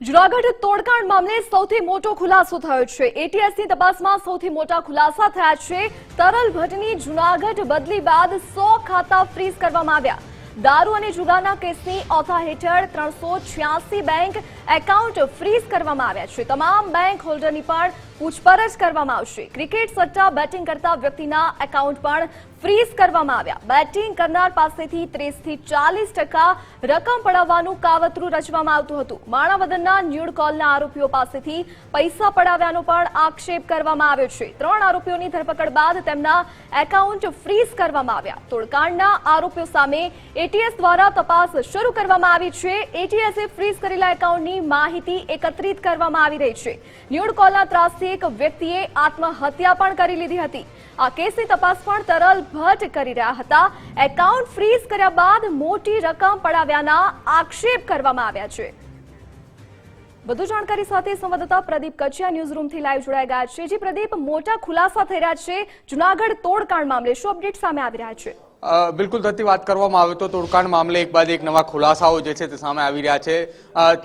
જુનાગઢ તોડકાંડ મામલે સૌથી મોટો ખુલાસો થયો છે. એટીએસની તપાસમાં સૌથી મોટા ખુલાસા થયા છે. તરલ ભટ્ટની જુનાગઢ બદલી બાદ સો ખાતા ફ્રીઝ કરવામાં આવ્યા. દારૂ અને જુગારના કેસની ઓથા હેઠળ ત્રણસો બેંક એકાઉન્ટ ફ્રીઝ કરવામાં આવ્યા છે. તમામ બેંક હોલ્ડરની પણ પૂછપરછ કરવામાં આવશે. ક્રિકેટ સટ્ટા બેટિંગ કરતા વ્યક્તિના એકાઉન્ટ પણ ફ્રીઝ કરવામાં આવ્યા. બેટિંગ કરનાર પાસેથી ત્રીસથી ચાલીસ ટકા રકમ પડાવવાનું કાવતરું રચવામાં આવતું હતું. માણાવદરના ન્યૂડ કોલના આરોપીઓ પાસેથી પૈસા પડાવ્યાનો પણ આક્ષેપ કરવામાં આવ્યો છે. ત્રણ આરોપીઓની ધરપકડ બાદ તેમના એકાઉન્ટ ફ્રીઝ કરવામાં આવ્યા. તોડકાંડના આરોપીઓ સામે એટીએસ દ્વારા તપાસ શરૂ કરવામાં આવી છે. એટીએસે ફ્રીઝ કરેલા એકાઉન્ટની માહિતી એકત્રિત કરવામાં આવી રહી છે. ન્યૂડ કોલના ત્રાસથી એક વ્યક્તિએ આત્મહત્યા પણ કરી લીધી હતી. આ કેસની તપાસ પણ તરલ ભટ્ટ કરી રહ્યા હતા. એકાઉન્ટ ફ્રીઝ કર્યા બાદ મોટી રકમ પડાવ્યાના આક્ષેપ કરવામાં આવ્યા છે. વધુ જાણકારી સાથે સંવાદદાતા પ્રદીપ કચિયા ન્યૂઝ રૂમથી લાઈવ જોડાઈ ગયા છે. જે પ્રદીપ, મોટા ખુલાસા થઈ રહ્યા છે. જુનાગઢ તોડકાંડ મામલે શું અપડેટ સામે આવી રહ્યા છે? બિલકુલ થતી વાત કરવામાં આવે તો તોડકાંડ મામલે એક બાદ એક નવા ખુલાસાઓ જે છે તે સામે આવી રહ્યા છે.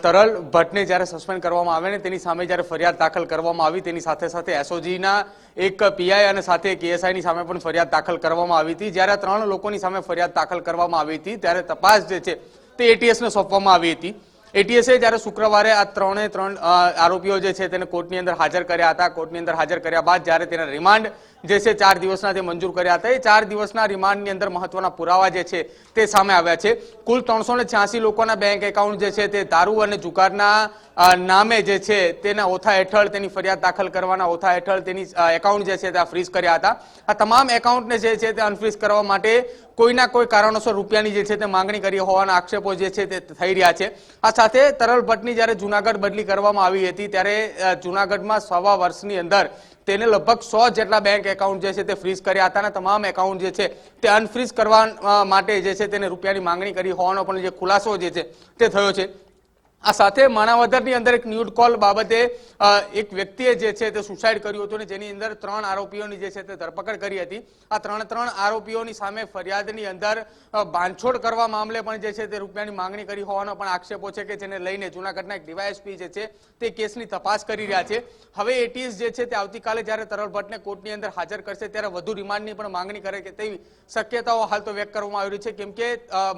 તરલ ભટ્ટને જ્યારે સસ્પેન્ડ કરવામાં આવે ને તેની સામે જ્યારે ફરિયાદ દાખલ કરવામાં આવી તેની સાથે સાથે એસઓજીના એક પીઆઈ અને સાથે એક એએસઆઈની સામે પણ ફરિયાદ દાખલ કરવામાં આવી હતી. જ્યારે ત્રણ લોકોની સામે ફરિયાદ દાખલ કરવામાં આવી હતી ત્યારે તપાસ જે છે તે એટીએસને સોંપવામાં આવી હતી. એટીએસે જ્યારે શુક્રવારે આ ત્રણે ત્રણ આરોપીઓ જે છે તેને કોર્ટની અંદર હાજર કર્યા હતા. કોર્ટની અંદર હાજર કર્યા બાદ જ્યારે તેના રિમાન્ડ જે છે ચાર દિવસના તે મંજૂર કર્યા હતા. એ ચાર દિવસના રિમાન્ડની અંદર મહત્વના પુરાવા જે છે તે સામે આવ્યા છે. કુલ ત્રણસો લોકોના બેંક એકાઉન્ટ જે છે તે દારૂ અને જુગારના નામે જે છે તેના ઓથા હેઠળ તેની ફરિયાદ દાખલ કરવાના ઓથા હેઠળ તેની એકાઉન્ટ જે છે તે ફ્રીઝ કર્યા હતા. આ તમામ એકાઉન્ટને જે છે તે અનફ્રીઝ કરવા માટે કોઈના કોઈ કારણોસર રૂપિયાની જે છે તે માંગણી કરી હોવાના આક્ષેપો જે છે તે થઈ રહ્યા છે. આ સાથે તરલ ભટ્ટની જ્યારે જુનાગઢ બદલી કરવામાં આવી હતી, ત્યારે જૂનાગઢમાં સવા વર્ષની અંદર તેને લગભગ સો જેટલા બેંક એકાઉન્ટ જે છે તે ફ્રીઝ કર્યા હતા અને તમામ એકાઉન્ટ જે છે તે અનફ્રીઝ કરવા માટે જે છે તેને રૂપિયાની માંગણી કરી હોવાનો પણ જે ખુલાસો જે છે તે થયો છે. આ સાથે માણાવદરની અંદર એક ન્યૂડ કોલ બાબતે એક વ્યક્તિએ જે છે તે સુસાઇડ કર્યું હતું અને જેની અંદર ત્રણ આરોપીઓની જે છે તે ધરપકડ કરી હતી. આ ત્રણ ત્રણ આરોપીઓની સામે ફરિયાદની અંદર બાંધછોડ કરવા મામલે પણ જે છે તે રૂપિયાની માંગણી કરી હોવાનો પણ આક્ષેપો છે કે જેને લઈને જૂનાગઢના એક ડીવાયએસપી જે છે તે કેસની તપાસ કરી રહ્યા છે. હવે એટીએસ જે છે તે આવતીકાલે જ્યારે તરલ ભટ્ટને કોર્ટની અંદર હાજર કરશે ત્યારે વધુ રિમાન્ડની પણ માંગણી કરે કે તેવી શક્યતાઓ હાલ તો વ્યક્ત કરવામાં આવી રહી છે. કેમ કે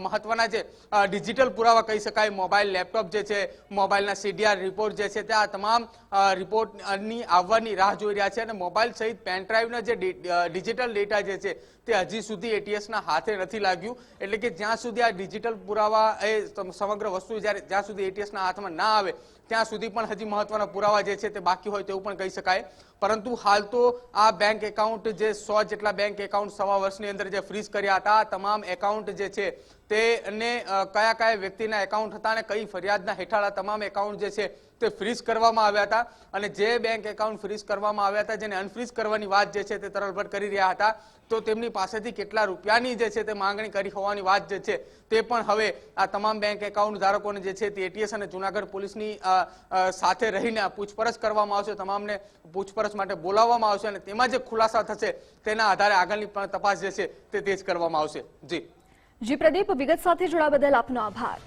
મહત્વના જે ડિજિટલ પુરાવા કહી શકાય, મોબાઈલ, લેપટોપ જે છે મોબાઈલના સીડીઆર રિપોર્ટ જે છે તે આ તમામ રિપોર્ટની આવવાની રાહ જોઈ રહ્યા છે અને મોબાઈલ સહિત પેનડ્રાઈવના જે ડિ- ડિજિટલ ડેટા જે છે તે હજી સુધી એટીએસના હાથે નથી લાગ્યું. એટલે કે જ્યાં સુધી આ ડિજિટલ પુરાવા એ સમગ્ર વસ્તુ જ્યારે, જ્યાં સુધી એટીએસના હાથમાં ના આવે, ત્યાં સુધી પણ હજી મહત્વના પુરાવા જે છે તે બાકી હોય તેવું પણ કહી શકાય. પરંતુ હાલ તો આ બેંક એકાઉન્ટ જે સો જેટલા બેંક એકાઉન્ટ સવા વર્ષની અંદર જે ફ્રીઝ કર્યા હતા તમામ એકાઉન્ટ જે છે તેને અ, કયા કયા વ્યક્તિના એકાઉન્ટ હતા અને કઈ ફરિયાદના હેઠળ આ તમામ એકાઉન્ટ જે છે તે ફ્રીઝ કરવામાં આવ્યા હતા. અને જે બેંક એકાઉન્ટ ફ્રીઝ કરવામાં આવ્યા હતા જેને અનફ્રીઝ કરવાની વાત જે છે તે તરલભટ કરી રહ્યા હતા તો તેમની પાસેથી કેટલા રૂપિયાની જે છે તે માંગણી કરી હોવાની વાત જે છે તે પણ હવે આ તમામ બેંક એકાઉન્ટ ધારકોને જે છે તે એટીએસ અને જુનાગઢ પોલીસની સાથે રહીને પૂછપરછ કરવામાં આવશે તમામને પૂછપરછ માટે બોલાવવામાં આવશે અને તેમાં જે ખુલાસા થશે તેના આધારે આગળની પણ તપાસ જે છે તે તેજ કરવામાં આવશે. જી. જી પ્રદીપ વિગત સાથે જોડા બદલ આપનો આભાર.